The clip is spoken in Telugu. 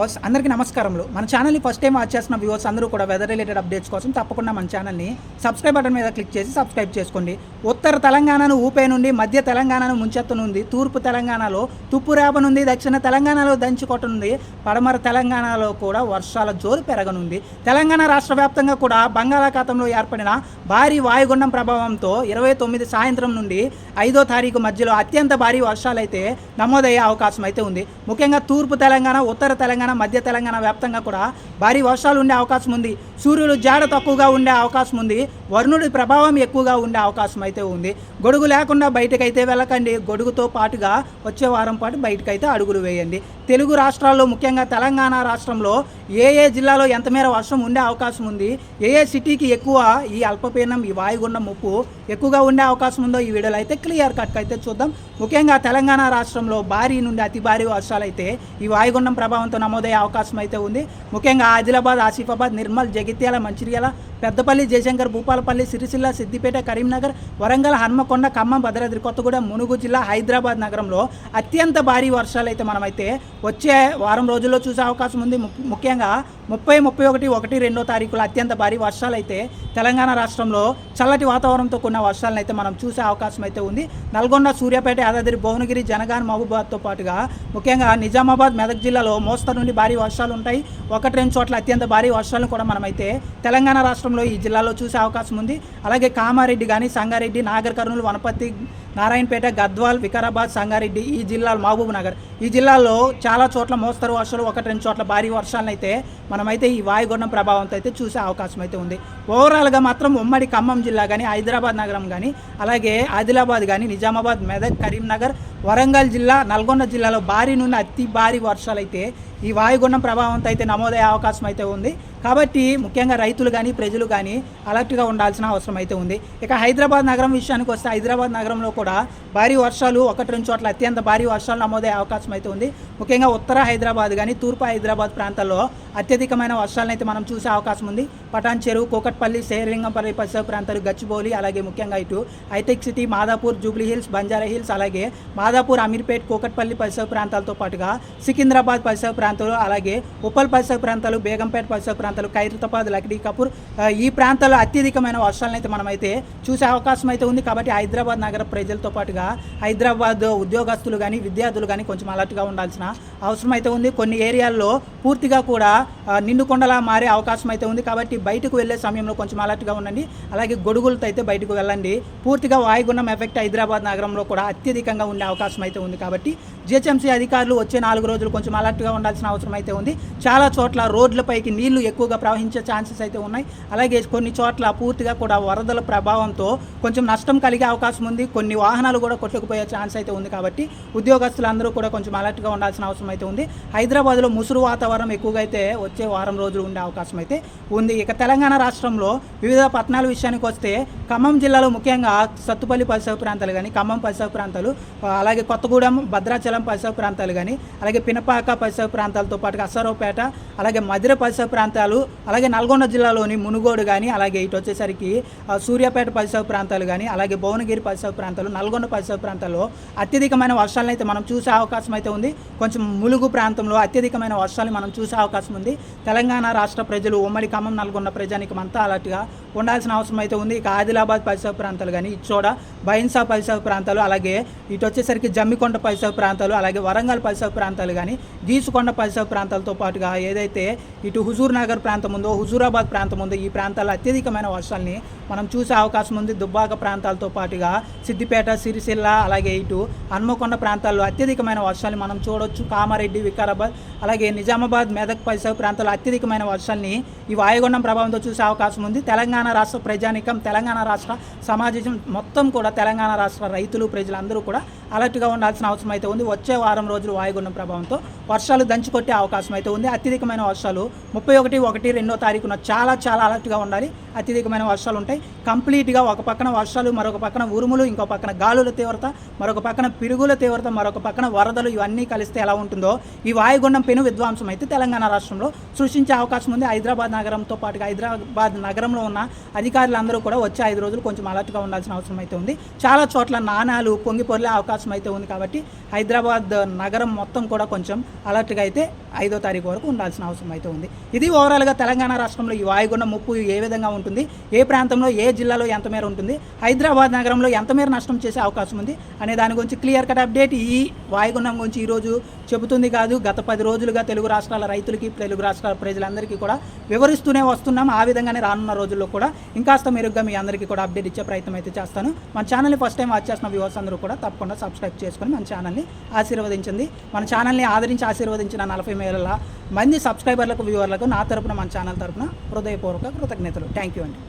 వ్యూవర్స్ అందరికీ నమస్కారములు. మన ఛానల్ని ఫస్ట్ టైం వాచ్ చేసిన వ్యూవర్స్ అందరూ కూడా వెదర్ రిలేటెడ్ అప్డేట్స్ కోసం తప్పకుండా మన ఛానల్ని సబ్స్క్రైబ్ బటన్ మీద క్లిక్ చేసి సబ్స్క్రైబ్ చేసుకోండి. ఉత్తర తెలంగాణను ఊపే నుండి మధ్య తెలంగాణను ముంచెత్తనుంది తూర్పు తెలంగాణలో తుప్పు నుండి దక్షిణ తెలంగాణలో దంచి కొట్టనుంది. పడమర తెలంగాణలో కూడా వర్షాల జోరు పెరగనుంది. తెలంగాణ రాష్ట్ర వ్యాప్తంగా కూడా బంగాళాఖాతంలో ఏర్పడిన భారీ వాయుగుండం ప్రభావంతో ఇరవై తొమ్మిది సాయంత్రం నుండి ఐదో తారీఖు మధ్యలో అత్యంత భారీ వర్షాలు అయితే నమోదయ్యే అవకాశం అయితే ఉంది. ముఖ్యంగా తూర్పు తెలంగాణ ఉత్తర తెలంగాణ మధ్య తెలంగాణ వ్యాప్తంగా కూడా భారీ వర్షాలు ఉండే అవకాశం ఉంది. సూర్యుడు జాడ తక్కువగా ఉండే అవకాశం ఉంది. వరుణుడి ప్రభావం ఎక్కువగా ఉండే అవకాశం అయితే ఉంది. గొడుగు లేకుండా బయటకైతే వెళ్ళకండి. గొడుగుతో పాటుగా వచ్చే వారం పాటు బయటకైతే అడుగులు వేయండి. తెలుగు రాష్ట్రాల్లో ముఖ్యంగా తెలంగాణ రాష్ట్రంలో ఏ ఏ జిల్లాలో ఎంత మేర వర్షం ఉండే అవకాశం ఉంది? ఏ ఏ సిటీకి ఎక్కువ ఈ అల్పపీడనం ఈ వాయుగుండం ముప్పు ఎక్కువగా ఉండే అవకాశం ఉందో ఈ వీడియోలో అయితే క్లియర్ కట్ అయితే చూద్దాం. ముఖ్యంగా తెలంగాణ రాష్ట్రంలో భారీ నుండి అతి భారీ వర్షాలు అయితే ఈ వాయుగుండం ప్రభావంతో నమోదయ్యే అవకాశం అయితే ఉంది. ముఖ్యంగా ఆదిలాబాద్ ఆసిఫాబాద్ నిర్మల్ జగిత్యాల మంచిర్యాల పెద్దపల్లి జయశంకర్ భూపాలపల్లి సిరిసిల్ల సిద్దిపేట కరీంనగర్ వరంగల్ హన్మకొండ ఖమ్మం భద్రాద్రి కొత్తగూడెం మునుగు జిల్లా హైదరాబాద్ నగరంలో అత్యంత భారీ వర్షాలు అయితే మనమైతే వచ్చే వారం రోజుల్లో చూసే అవకాశం ఉంది. ముఖ్యంగా ముప్పై ముప్పై ఒకటి ఒకటి రెండో తారీఖులో అత్యంత భారీ వర్షాలు అయితే తెలంగాణ రాష్ట్రంలో చల్లటి వాతావరణంతో కూడిన వర్షాలను అయితే మనం చూసే అవకాశం అయితే ఉంది. నల్గొండ సూర్యాపేట యాదాద్రి భువనగిరి జనగాన్ మహబూబాద్తో పాటుగా ముఖ్యంగా నిజామాబాద్ మెదక్ జిల్లాలో మోస్తరు నుండి భారీ వర్షాలు ఉంటాయి. ఒకటి రెండు చోట్ల అత్యంత భారీ వర్షాలను కూడా మనమైతే తెలంగాణ రాష్ట్రంలో ఈ జిల్లాలో చూసే అవకాశం ఉంది. అలాగే కామారెడ్డి కానీ సంగారెడ్డి నాగర్ కర్నూలు వనపర్తి నారాయణపేట గద్వాల్ వికారాబాద్ సంగారెడ్డి ఈ జిల్లాలు మహబూబ్ నగర్. ఈ జిల్లాల్లో చాలా చోట్ల మోస్తరు వర్షాలు ఒకటి రెండు చోట్ల భారీ వర్షాలనైతే మనమైతే ఈ వాయుగుండం ప్రభావంతో అయితే చూసే అవకాశం అయితే ఉంది. ఓవరాల్గా మాత్రం ఉమ్మడి ఖమ్మం జిల్లా కానీ హైదరాబాద్ నగరం కానీ అలాగే ఆదిలాబాద్ కానీ నిజామాబాద్ మెదక్ కరీంనగర్ వరంగల్ జిల్లా నల్గొండ జిల్లాలో భారీ నుండి అతి భారీ వర్షాలు అయితే ఈ వాయుగుండం ప్రభావంతో అయితే నమోదయ్యే అవకాశం అయితే ఉంది. కాబట్టి ముఖ్యంగా రైతులు కానీ ప్రజలు కానీ అలర్ట్గా ఉండాల్సిన అవసరం అయితే ఉంది. ఇక హైదరాబాద్ నగరం విషయానికి వస్తే హైదరాబాద్ నగరంలో కూడా భారీ వర్షాలు ఒకటి రెండు చోట్ల అత్యంత భారీ వర్షాలు నమోదయ్యే అవకాశం అయితే ఉంది. ముఖ్యంగా ఉత్తర హైదరాబాద్ కానీ తూర్పు హైదరాబాద్ ప్రాంతాల్లో అత్యధికమైన వర్షాలను అయితే మనం చూసే అవకాశం ఉంది. పటాన్ చెరువు కూకట్పల్లి శేరింగంపల్లి పరిసర ప్రాంతాలు గచ్చిబౌలి అలాగే ముఖ్యంగా ఇటు Hitech City Madhapur Jubilee Hills Banjara Hills అలాగే మాదాపూర్ అమీర్పేట్ కూకట్పల్లి పరిసర ప్రాంతాలతో పాటుగా సికింద్రాబాద్ పరిసర ప్రాంతాలు అలాగే ఉప్పల్ పరిసర ప్రాంతాలు బేగంపేట పరిసర ప్రాంతాలు ఖైరతాబాద్ లక్డీ కపూర్ ఈ ప్రాంతాల్లో అత్యధికమైన వర్షాలను అయితే మనమైతే చూసే అవకాశం అయితే ఉంది. కాబట్టి హైదరాబాద్ నగర ప్రజలతో పాటుగా హైదరాబాద్ ఉద్యోగస్తులు కానీ విద్యార్థులు కానీ కొంచెం అలర్ట్గా ఉండాల్సిన అవసరం అయితే ఉంది. కొన్ని ఏరియాల్లో పూర్తిగా కూడా నిండుకొండలా మారే అవకాశం అయితే ఉంది. కాబట్టి బయటకు వెళ్ళే సమయంలో కొంచెం అలర్ట్గా ఉండండి. అలాగే గొడుగులతో అయితే బయటకు వెళ్ళండి. పూర్తిగా వాయుగుండం ఎఫెక్ట్ హైదరాబాద్ నగరంలో కూడా అత్యధికంగా ఉండే అవకాశం అయితే ఉంది. కాబట్టి జిహెచ్ఎంసీ అధికారులు వచ్చే నాలుగు రోజులు కొంచెం అలర్ట్గా ఉండాల్సిన అవసరం అయితే ఉంది. చాలా చోట్ల రోడ్లపైకి నీళ్ళు ఎక్కువగా ప్రవహించే ఛాన్సెస్ అయితే ఉన్నాయి. అలాగే కొన్ని చోట్ల పూర్తిగా కూడా వరదల ప్రభావంతో కొంచెం నష్టం కలిగే అవకాశం ఉంది. కొన్ని వాహనాలు కూడా కొట్టుకుపోయే ఛాన్స్ అయితే ఉంది కాబట్టి ఉద్యోగస్తులందరూ కూడా కొంచెం అలర్ట్గా ఉండాల్సిన అవసరం అయితే ఉంది. హైదరాబాద్లో ముసురు వాతావరణం ఎక్కువగా అయితే వచ్చే వారం రోజులు ఉండే అవకాశం అయితే ఉంది. ఇక తెలంగాణ రాష్ట్రంలో వివిధ పట్టణాల విషయానికి వస్తే ఖమ్మం జిల్లాలో ముఖ్యంగా సత్తుపల్లి పరిసర ప్రాంతాలు కానీ ఖమ్మం పరిసర ప్రాంతాలు అలాగే కొత్తగూడెం భద్రాచలం పరిసర ప్రాంతాలు కానీ అలాగే పినపాక పరిసర ప్రాంతాలతో పాటుగా అసరావుపేట అలాగే మధుర పరిసర ప్రాంతాలు అలాగే నల్గొండ జిల్లాలోని మునుగోడు కానీ అలాగే ఇటు వచ్చేసరికి సూర్యాపేట పరిసర ప్రాంతాలు కానీ అలాగే భువనగిరి పరిసర ప్రాంతాలు నల్గొండ పరిసర ప్రాంతాల్లో అత్యధికమైన వర్షాలను అయితే మనం చూసే అవకాశం అయితే ఉంది. కొంచెం ములుగు ప్రాంతంలో అత్యధికమైన వర్షాలు మనం చూసే అవకాశం ఉంది. తెలంగాణ రాష్ట్ర ప్రజలు ఉమ్మడి ఖమ్మం నల్గొండ ప్రజానికి అంతా అలర్ట్గా ఉండాల్సిన అవసరం అయితే ఉంది. ఇక ఆదిలాబాద్ పరిసర ప్రాంతాలు కానీ ఇచ్చోడ బైన్సా పరిసర ప్రాంతాలు అలాగే ఇటు వచ్చేసరికి జమ్మికొండ పరిసర ప్రాంతాలు అలాగే వరంగల్ పరిసర ప్రాంతాలు కానీ గీసుకొండ పరిసర ప్రాంతాలతో పాటుగా ఏదైతే ఇటు హుజూర్ నగర్ ప్రాంతం ఉందో హుజూరాబాద్ ప్రాంతం ఉందో ఈ ప్రాంతాల్లో అత్యధికమైన వర్షాలని మనం చూసే అవకాశం ఉంది. దుబ్బాక ప్రాంతాలతో పాటుగా సిద్దిపేట సిరిసిల్ల అలాగే ఇటు హన్మకొండ ప్రాంతాల్లో అత్యధికమైన వర్షాలు మనం చూడొచ్చు. కామారెడ్డి వికారాబాద్ అలాగే నిజామాబాద్ మెదక్ పరిసర ప్రాంతాల్లో అత్యధికమైన వర్షాలని ఈ వాయుగుండం ప్రభావంతో చూసే అవకాశం ఉంది. తెలంగాణ రాష్ట్ర ప్రజానికం తెలంగాణ రాష్ట్ర సమాజం మొత్తం కూడా తెలంగాణ రాష్ట్ర రైతులు ప్రజలందరూ కూడా అలర్ట్గా ఉండాల్సిన అవసరం అయితే ఉంది. వచ్చే వారం రోజులు వాయుగుండం ప్రభావంతో వర్షాలు దంచుకొట్టే అవకాశం అయితే ఉంది. అత్యధికమైన వర్షాలు ముప్పై ఒకటి ఒకటి రెండో తారీఖున చాలా చాలా అలర్ట్గా ఉండాలి. అత్యధికమైన వర్షాలు ఉంటాయి. కంప్లీట్గా ఒక పక్కన వర్షాలు మరొక పక్కన ఉరుములు ఇంకో పక్కన గాలుల తీవ్రత మరొక పక్కన పిరుగుల తీవ్రత మరొక పక్కన వరదలు ఇవన్నీ కలిస్తే ఎలా ఉంటుందో ఈ వాయుగుండం పెను విధ్వంసం అయితే తెలంగాణ రాష్ట్రంలో సృష్టించే అవకాశం ఉంది. హైదరాబాద్ నగరంతో పాటుగా హైదరాబాద్ నగరంలో ఉన్న అధికారులందరూ కూడా వచ్చే ఐదు రోజులు కొంచెం అలర్ట్గా ఉండాల్సిన అవసరం అయితే ఉంది. చాలా చోట్ల నాణాలు పొంగి పొరలే అవకాశం అయితే ఉంది కాబట్టి హైదరాబాద్ నగరం మొత్తం కూడా కొంచెం అలర్ట్గా అయితే ఐదో తారీఖు వరకు ఉండాల్సిన అవసరం అయితే ఉంది. ఇది ఓవరాల్గా తెలంగాణ రాష్ట్రంలో ఈ వాయుగుండ ముప్పు ఏ విధంగా ఉంటుంది? ఏ ప్రాంతంలో ఏ జిల్లాలో ఎంత మేర ఉంటుంది? హైదరాబాద్ నగరంలో ఎంత మేర నష్టం చేసే అవకాశం ఉంది? అనే దాని గురించి క్లియర్ కట్ అప్డేట్ ఈ వాయుగుండం గురించి ఈరోజు చెబుతుంది కాదు. గత పది రోజులుగా తెలుగు రాష్ట్రాల రైతులకి తెలుగు రాష్ట్రాల ప్రజలందరికీ కూడా వివరిస్తూనే వస్తున్నాం. ఆ విధంగానే రానున్న రోజుల్లో కూడా ఇంకాస్త మెరుగ్గా మీ అందరికీ కూడా అప్డేట్ ఇచ్చే ప్రయత్నం అయితే చేస్తాను. మన ఛానల్ని ఫస్ట్ టైం వాచ్ చేసిన వ్యూవర్స్ అందరూ కూడా తప్పకుండా సబ్స్క్రైబ్ చేసుకొని మన ఛానల్ని ఆశీర్వదించింది మన ఛానల్ని ఆదరించి ఆశీర్వదించిన నలభై వేల మంది సబ్స్క్రైబర్లకు వ్యూవర్లకు నా తరపున మన ఛానల్ తరపున హృదయపూర్వక కృతజ్ఞతలు. థ్యాంక్ యూ అండి.